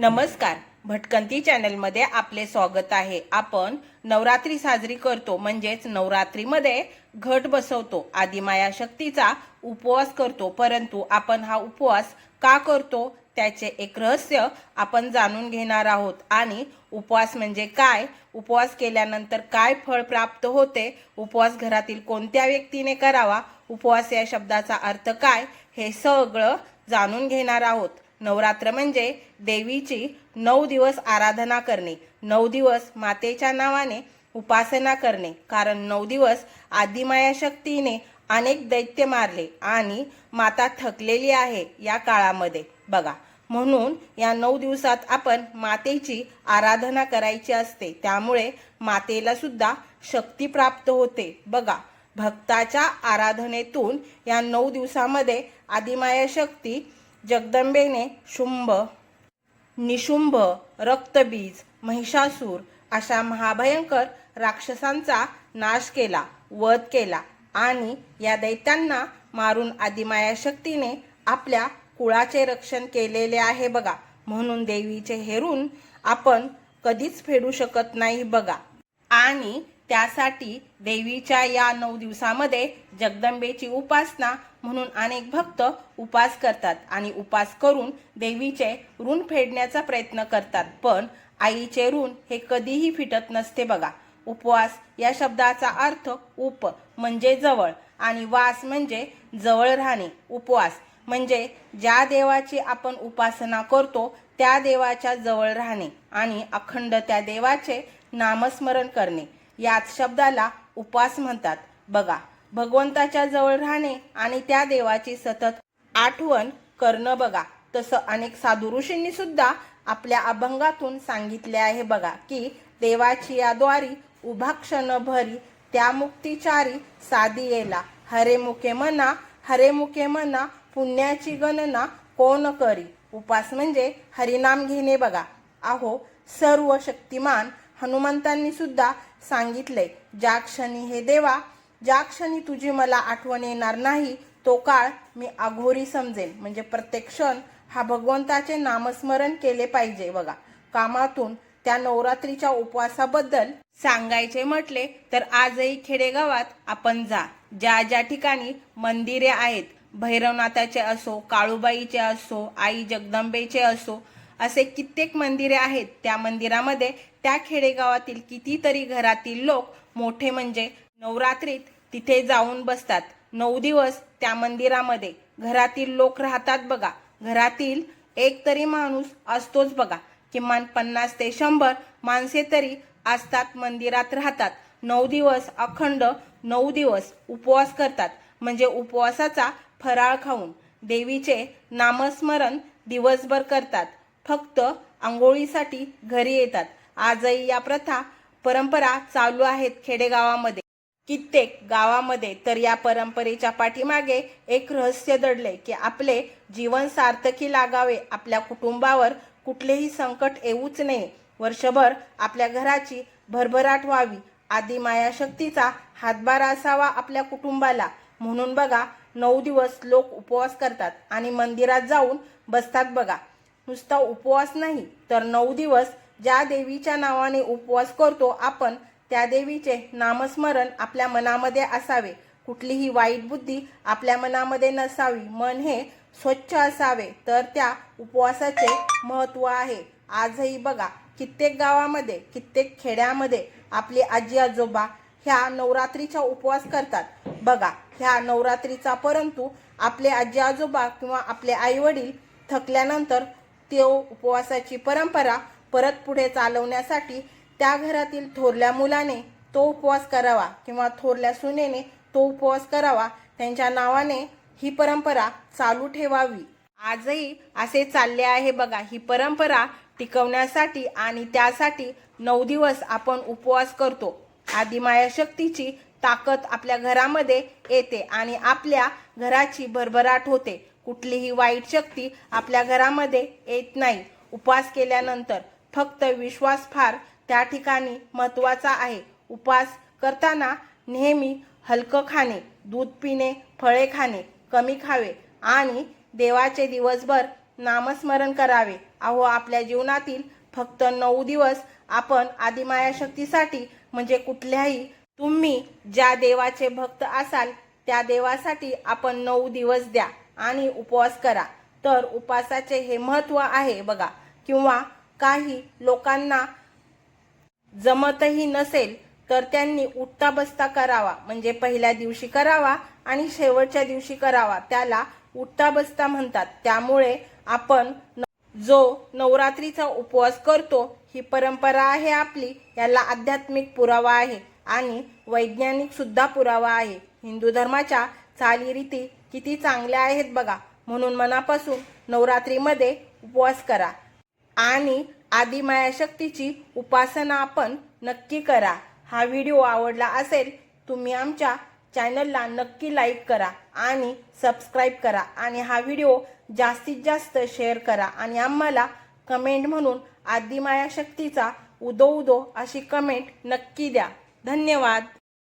नमस्कार. भटकंती चॅनलमध्ये आपले स्वागत आहे. आपण नवरात्री साजरी करतो म्हणजेच नवरात्रीमध्ये घट बसवतो. आदिमाया शक्तीचा उपवास करतो परंतु आपण हा उपवास का करतो त्याचे एक रहस्य आपण जाणून घेणार आहोत. आणि उपवास म्हणजे काय? उपवास केल्यानंतर काय फळ प्राप्त होते? उपवास घरातील कोणत्या व्यक्तीने करावा? उपवास या शब्दाचा अर्थ काय? हे सगळं जाणून घेणार आहोत. नवरात्र म्हणजे देवीची नऊ दिवस आराधना करणे. नऊ दिवस मातेच्या नावाने उपासना करणे. कारण नऊ दिवस आदिमाया शक्तीने अनेक दैत्य मारले आणि माता थकलेली आहे या काळामध्ये. बघा म्हणून या नऊ दिवसात आपण मातेची आराधना करायची असते. त्यामुळे मातेला सुद्धा शक्ती प्राप्त होते. बघा भक्ताच्या आराधनेतून या नऊ दिवसामध्ये आदिमाया शक्ती जगदंबेने शुंभ निशुंभ रक्तबीज महिषासूर अशा महाभयंकर राक्षसांचा नाश केला वध केला आणि या दैत्यांना मारून आदिमाया शक्तीने आपल्या कुळाचे रक्षण केलेले आहे बघा. म्हणून देवीचे हेरून आपण कधीच फेडू शकत नाही बघा. आणि त्यासाठी देवीच्या या नऊ दिवसामध्ये जगदंबेची उपासना म्हणून अनेक भक्त उपास करतात आणि उपास करून देवीचे ऋण फेडण्याचा प्रयत्न करतात. पण आईचे ऋण हे कधीही फिटत नसते बघा. उपवास या शब्दाचा अर्थ उप म्हणजे जवळ आणि वास म्हणजे जवळ राहणे. उपवास म्हणजे ज्या देवाची आपण उपासना करतो त्या देवाच्या जवळ राहणे आणि अखंड त्या देवाचे नामस्मरण करणे. याच शब्दाला उपास म्हणतात. बघा भगवंताच्या जवळ राहणे आणि त्या देवाची सतत आठवण करणं बघा. तसं अनेक साधू ऋषींनी सुद्धा आपल्या अभंगातून सांगितले आहे बघा की देवाची या द्वारी उभा क्षण भरी त्या मुक्तिचारी साधी येला. हरे मुखे म्हणा हरे मुखे म्हणा पुण्याची गणना कोण करी? उपास म्हणजे हरिनाम घेणे बघा. आहो सर्व शक्तिमान हनुमंतांनी सुद्धा सांगितले ज्या क्षणी हे देवा ज्या क्षणी तुझी मला आठवण येणार नाही तो काळ मी अघोरी समजेन. म्हणजे प्रत्येक क्षण हा भगवंताचे नामस्मरण केले पाहिजे बघा. कामातून त्या नवरात्रीच्या उपवासाबद्दल सांगायचे म्हटले तर आजही खेडेगावात आपण जा. ज्या ज्या ठिकाणी मंदिरे आहेत भैरवनाथाचे असो काळूबाईचे असो आई जगदंबेचे असो असे कित्येक मंदिरे आहेत. त्या मंदिरामध्ये त्या खेडेगावातील कितीतरी घरातील लोक मोठे म्हणजे नवरात्रीत तिथे जाऊन बसतात. नऊ दिवस त्या मंदिरामध्ये घरातील लोक राहतात बघा. घरातील एक तरी माणूस असतोच बघा. किमान पन्नास ते शंभर माणसे तरी असतात मंदिरात राहतात. नऊ दिवस अखंड नऊ दिवस उपवास करतात. म्हणजे उपवासाचा फराळ खाऊन देवीचे नामस्मरण दिवसभर करतात. फक्त आंघोळीसाठी घरी येतात. आजही या प्रथा परंपरा चालू आहेत खेडेगावामध्ये. कित्येक गावामध्ये तर या परंपरेच्या पाठीमागे एक रहस्य दडले की आपले जीवन सार्थकी लागावे आपल्या कुटुंबावर कुठलेही संकट येऊच नये. वर्षभर आपल्या घराची भरभराट व्हावी. आदी मायाशक्तीचा हातभार असावा आपल्या कुटुंबाला. म्हणून बघा नऊ दिवस लोक उपवास करतात आणि मंदिरात जाऊन बसतात बघा. नुसता उपवास नाही तर नऊ दिवस ज्या देवीच्या नावाने उपवास करतो आपण त्या देवीचे नामस्मरण आपल्या मनामध्ये असावे. कुठलीही वाईट बुद्धी आपल्या मनामध्ये नसावी. मन हे स्वच्छ असावे तर त्या उपवासाचे महत्त्व आहे. आजही बघा कित्येक गावामध्ये कित्येक खेड्यामध्ये आपले आजी आजोबा ह्या नवरात्रीचा उपवास करतात. बघा ह्या नवरात्रीचा परंतु आपले आजी आजोबा किंवा आपले आईवडील थकल्यानंतर तो उपवासाची परंपरा परत पुढे चालवण्यासाठी त्या घरातील थोरल्या मुलाने तो उपवास करावा किंवा थोरल्या सुनेने तो उपवास करावा त्यांच्या नावाने ही परंपरा चालू ठेवावी. आजही असे चालले आहे बघा ही परंपरा टिकवण्यासाठी आणि त्यासाठी नऊ दिवस आपण उपवास करतो. आदिमाया शक्तीची ताकद आपल्या घरामध्ये येते आणि आपल्या घराची भरभराट होते. कुठलीही वाईट शक्ती आपल्या घरामध्ये येत नाही. उपवास केल्यानंतर फक्त विश्वास फार त्या ठिकाणी महत्त्वाचा आहे. उपवास करताना नेहमी हलकं खाणे दूध पिणे फळे खाणे कमी खावे आणि देवाचे दिवसभर नामस्मरण करावे. अहो आपल्या जीवनातील फक्त नऊ दिवस आपण आदिमाया शक्तीसाठी म्हणजे कुठल्याही तुम्ही ज्या देवाचे भक्त असाल त्या देवासाठी आपण नऊ दिवस द्या. आणि उपवास करा. तर उपवासाचे हे महत्त्व आहे बघा. किंवा काही लोकांना जमतही नसेल तर त्यांनी उठता बसता करावा. म्हणजे पहिल्या दिवशी करावा आणि शेवटच्या दिवशी करावा. त्याला उठता बसता म्हणतात. त्यामुळे आपण जो नवरात्रीचा उपवास करतो ही परंपरा आहे आपली. याला आध्यात्मिक पुरावा आहे. आणि वैज्ञानिक सुद्धा पुरावा आहे. हिंदू धर्माच्या चालीरीती किती चांगल्या आहेत बघा. म्हणून मनापासून नवरात्रीमध्ये उपवास करा. आणि आदिमाया शक्तीची उपासना आपण नक्की करा. हा व्हिडिओ आवडला असेल तुम्ही आमच्या चॅनलला नक्की लाईक करा आणि सबस्क्राईब करा. आणि हा व्हिडिओ जास्तीत जास्त शेअर करा. आणि आम्हाला कमेंट म्हणून आदिमाया शक्तीचा उदो उदो अशी कमेंट नक्की द्या. धन्यवाद.